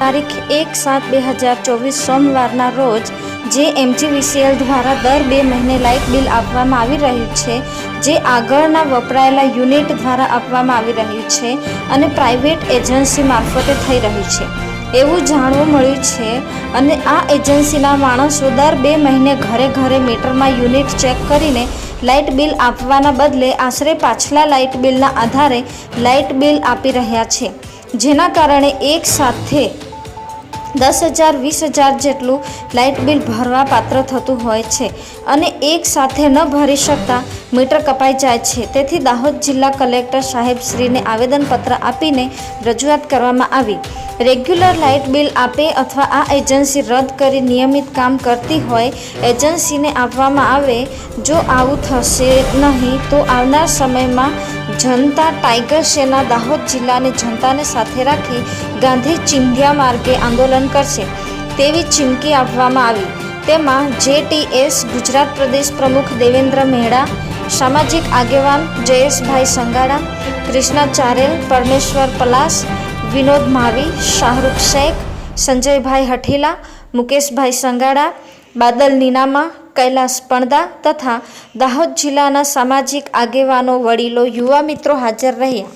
તારીખ એક સાત બે હજાર ચોવીસ સોમવારના રોજ જે એમજીવીસીએલ દ્વારા દર બે મહિને લાઇટ બિલ આપવામાં આવી રહ્યું છે, જે આગળના વપરાયેલા યુનિટ દ્વારા આપવામાં આવી રહ્યું છે અને પ્રાઇવેટ એજન્સી મારફતે થઈ રહ્યું છે. એવું જાણવા મળ્યું છે અને આ એજન્સીના માણસો દર બે મહિને ઘરે ઘરે મીટરમાં યુનિટ ચેક કરીને લાઇટ બિલ આપવાના બદલે આશરે પાછલા લાઇટ બિલના આધારે લાઇટ બિલ આપી રહ્યા છે, જેના કારણે એક સાથે દસ હજાર, વીસ હજાર જેટલું લાઇટ બિલ ભરવા પાત્ર થતું હોય છે અને એક સાથે ન ભરી શકતા મીટર કપાઈ જાય છે. તેથી દાહોદ જિલ્લા કલેક્ટર સાહેબશ્રીને આવેદનપત્ર આપીને રજૂઆત કરવામાં આવી. રેગ્યુલર લાઇટ બિલ આપે અથવા આ એજન્સી રદ કરી નિયમિત કામ કરતી હોય, એજન્સીને આપવામાં આવે. જો આવું થશે નહીં તો આવનાર સમયમાં જનતા ટાઈગર સેના દાહોદ જિલ્લાની જનતાને સાથે રાખી ગાંધી ચિંધ્યા માર્ગે આંદોલન કરશે. તેવી ચીમકી આપવામાં આવી. તેમાં જેટીએસ ગુજરાત પ્રદેશ પ્રમુખ દેવેન્દ્ર મેહડા, સામાજિક આગેવાન જયેશભાઈ સંગાડા કૃષ્ણા ચારેલ પરમેશ્વર પલાસ, વિનોદ માવી, શાહરૂખ શેખ, સંજયભાઈ હઠીલા, મુકેશભાઈ સંગાડા બાદલ નીનામા કૈલાસ પણદા તથા દાહોદ જિલ્લાના સામાજિક આગેવાનો વડીલો યુવા મિત્રો હાજર રહ્યા.